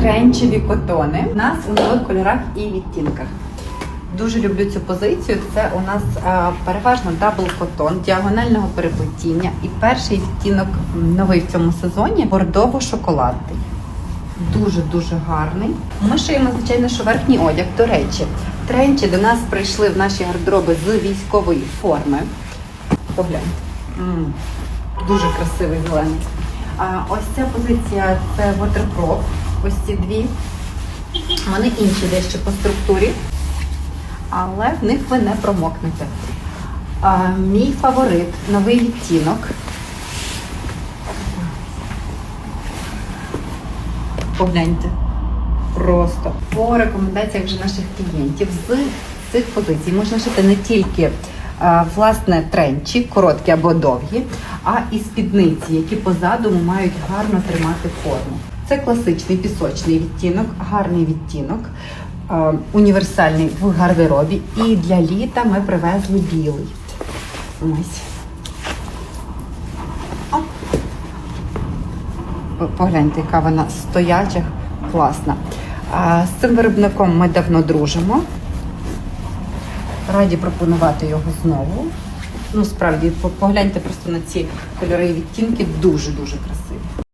тренчеві котони. У нас у нових кольорах і відтінках. Дуже люблю цю позицію. Це у нас е, переважно дабл котон діагонального переплетіння. І перший відтінок новий в цьому сезоні бордово-шоколадний. Дуже дуже гарний. Ми шиємо, звичайно, що верхній одяг. До речі, тренчі до нас прийшли в наші гардероби з військової форми. Поглянь. М, Дуже красивий зелений. А ось ця позиція це waterproof. Ось ці дві. Вони інші дещо по структурі, але в них ви не промокнете. А, мій фаворит новий відтінок. Погляньте. Просто по рекомендаціях вже наших клієнтів з цих позицій можна шити не тільки а, власне тренчі, короткі або довгі, а і спідниці, які позаду мають гарно тримати форму. Це класичний пісочний відтінок, гарний відтінок, універсальний в гардеробі. І для літа ми привезли білий. Ось. Погляньте, яка вона стояча, класна. З цим виробником ми давно дружимо. Раді пропонувати його знову. Ну, справді, погляньте просто на ці кольори і відтінки, дуже-дуже красиві.